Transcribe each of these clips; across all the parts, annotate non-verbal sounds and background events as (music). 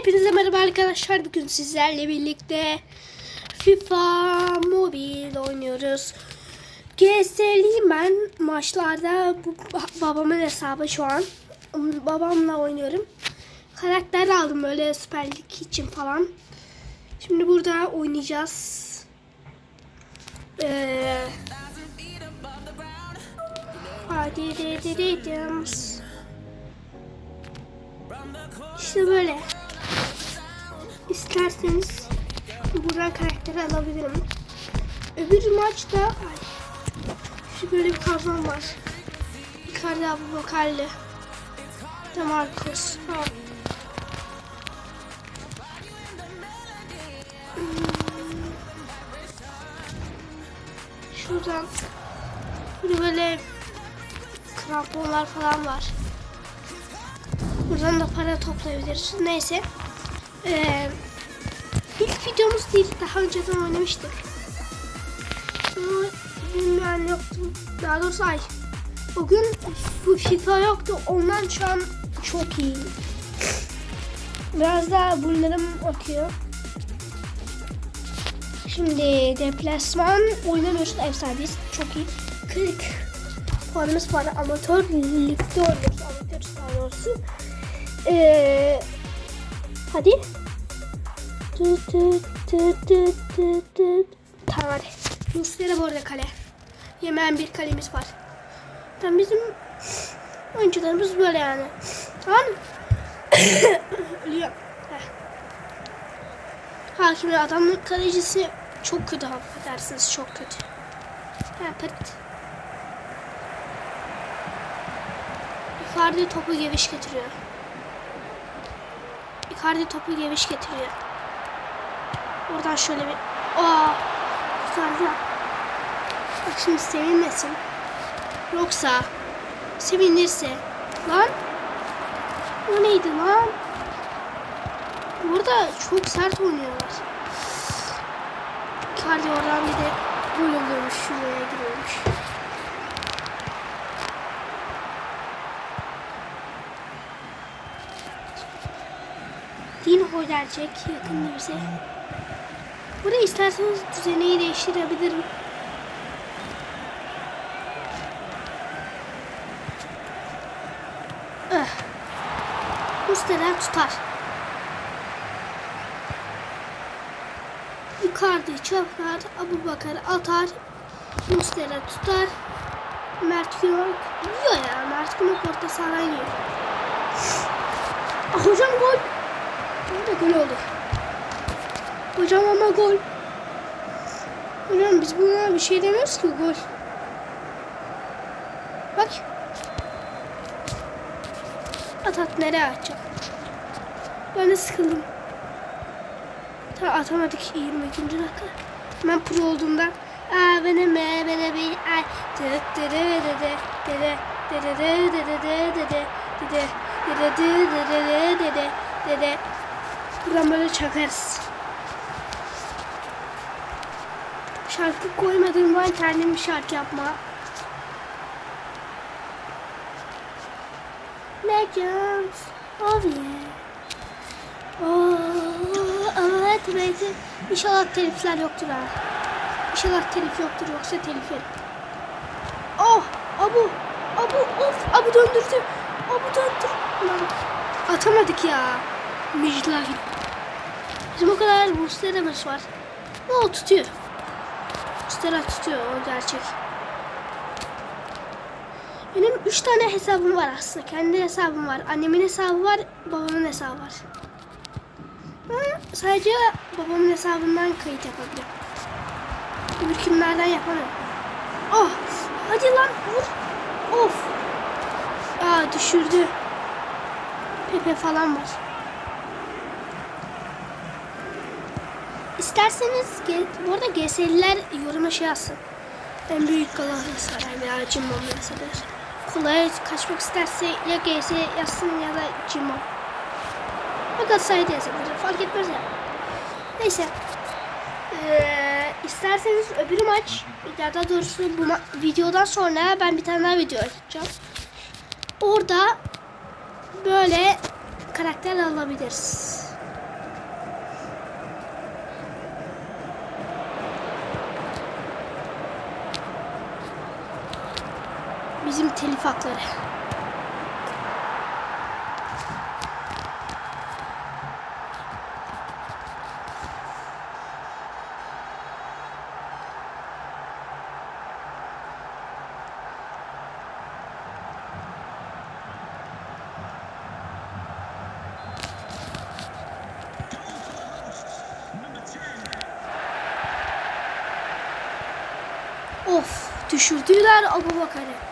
Hepinize merhaba arkadaşlar. Bugün sizlerle birlikte FIFA Mobile oynuyoruz. GS'liyim ben maçlarda. Bu ba- babamın hesabı şu an. Babamla oynuyorum. Karakter aldım böyle Süper Lig için falan. Şimdi burada oynayacağız. Ee, hadi de de de dance. İşte böyle. İsterseniz buradan karakteri alabilirim. Öbür maçta ay, şu böyle bir kazan var. Icardi Abu Bakarlı. Demarcus. Ha. Hmm. Şuradan böyle kramponlar falan var. Buradan da para toplayabiliriz. Neyse. Ee, videomuz değil. Daha önceden oynamıştık. Ama bilmeyen yoktu. Daha doğrusu ay. Bugün bu FIFA yoktu. Ondan şu an çok iyi. Biraz daha bunlarım akıyor. Şimdi deplasman oynamıyoruz. Efsaneyiz. Çok iyi. 40 puanımız var. Amatör ligde oynuyoruz. Amatör daha doğrusu. Ee, hadi. Tamam hadi. Muslera bu arada kale. Yemeyen bir kalemiz var. Tamam bizim oyuncularımız böyle yani. Tamam mı? (coughs) Ölüyor. Hakimi adamın kalecisi çok kötü affedersiniz çok kötü. Ha pırt. Icardi topu geviş getiriyor. Icardi topu geviş getiriyor. Oradan şöyle bir... Aa! Icardi. Bak şimdi sevinmesin. Yoksa sevinirse. Lan! O neydi lan? Burada çok sert oynuyorlar. Icardi oradan bir de gol oluyormuş. Şuraya giriyormuş. Din gelecek yakında bize. Burada isterseniz düzeneyi değiştirebilirim. Ah. Mustera tutar. Icardi çapar, Abu Bakar atar, Mustera tutar, Mert Günok yiyor ya, Mert Günok orta sahadan yiyor. Ah, hocam gol. Burada gol oldu. Hocam ama gol. Hocam biz buna bir şey demiyoruz ki gol. Bak. At at nereye atacağım? Ben de sıkıldım. Ta atamadık 22. dakika. Ben pro olduğumda Aa bana me bana bir ay tık dede dede dede dede dede dede dede dede dede dede dede dede dede Buradan böyle çakarız. Şarkı koymadığım ben kendim bir şarkı yapma. Legends of yeah. Oh, evet, evet. İnşallah telifler yoktur ha. İnşallah telif yoktur yoksa telif yerim. Oh, abu, abu, of, abu döndürdü. Abu döndür. Lan, atamadık ya. Müjdeler. Bizim o kadar Mustera'mız var. O tutuyor. Mustera tutuyor o gerçek. Benim üç tane hesabım var aslında. Kendi hesabım var. Annemin hesabı var. Babamın hesabı var. Ben sadece babamın hesabından kayıt yapabiliyorum. Öbür kimlerden yapamıyorum. Oh! Hadi lan vur. Of! Aa düşürdü. Pepe falan var. İsterseniz bu arada GS'liler yoruma şey yazsın. En büyük Galatasaray veya Cimbom yazabilir. Kolay kaçmak isterse ya GS yazsın ya da Cimbom. Ya Galatasaray da yazabilir. Fark etmez ya. Neyse. Ee, isterseniz öbür maç ya da doğrusu bu videodan sonra ben bir tane daha video açacağım. Orada böyle karakter alabiliriz. Bizim telif hakları. Of düşürdüler Abu Bakar'ı.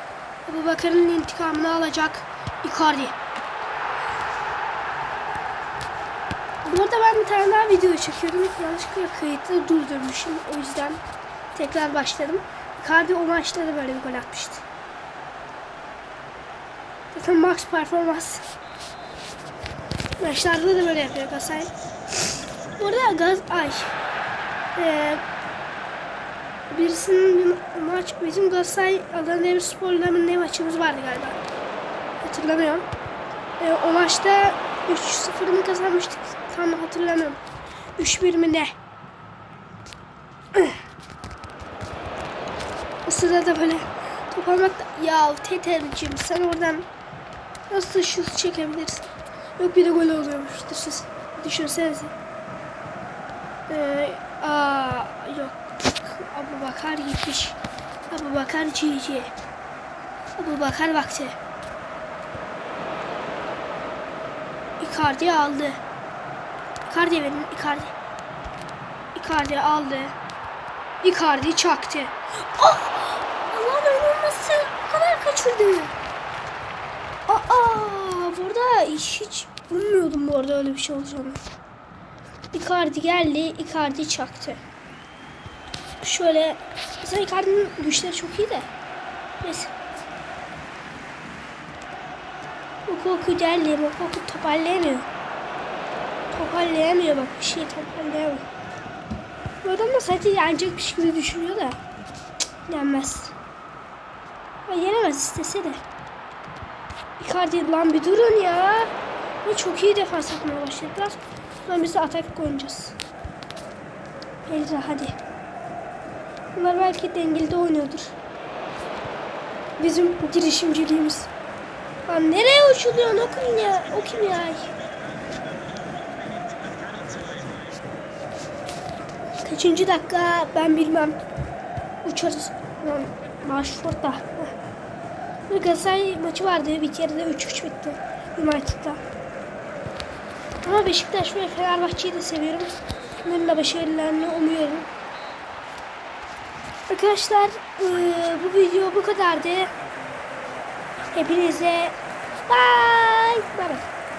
Abu Bakar'ın intikamını alacak Icardi. Bu arada ben bir tane daha video çekiyordum. Yanlışlıkla kayıtlı durdurmuşum. O yüzden tekrar başladım. Icardi o maçta da böyle bir gol atmıştı. Zaten max performans. Maçlarda da böyle yapıyor Galatasaray. Bu arada Gaz... Ay. Ee, birisinin bir maç bizim Galatasaray Adana Demirspor'la ne maçımız vardı galiba. Hatırlamıyorum. Ee, o maçta 3-0 mı kazanmıştık? Tam hatırlamıyorum. 3-1 mi ne? O sırada böyle top almak da... Ya Teter'cim sen oradan nasıl şut çekebilirsin? Yok bir de gol oluyormuş. Düşün, düşünsenize. Ee, aa, yok. Abu Bakar gitmiş. Abu Bakar GG. Abu Bakar vakti. Icardi aldı. Icardi verin Icardi. Icardi aldı. Icardi çaktı. Oh! Allah'ım inanması o kadar kaçırdı. Aa, burada hiç, hiç bilmiyordum bu arada öyle bir şey olacağını. Icardi geldi, Icardi çaktı. Şöyle, mesela Icardi'nin güçleri çok iyi de. Neyse. Mokoku geldi, Mokoku toparlayamıyor. Toparlayamıyor bak, bir şey toparlayamıyor. Bu adam da sadece yenecekmiş gibi düşünüyor da. Yenmez. Ya yenemez istese de. Icardi lan bir durun ya. Ve çok iyi defans yapmaya başladılar. Ama biz atak oynayacağız. Elra hadi. Bunlar belki dengeli de oynuyordur. Bizim girişimciliğimiz. Lan nereye uçuluyorsun o ya? O kim ya? Kaçıncı dakika ben bilmem. Uçarız. Lan Maşford'da. Bir Galatasaray maçı vardı. Bir kere de 3-3 bitti. United'da. Ama Beşiktaş ve Fenerbahçe'yi de seviyorum. Bunların da başarılarını umuyorum. Arkadaşlar eee, bu video bu kadardı. Hepinize bye. Bye bye.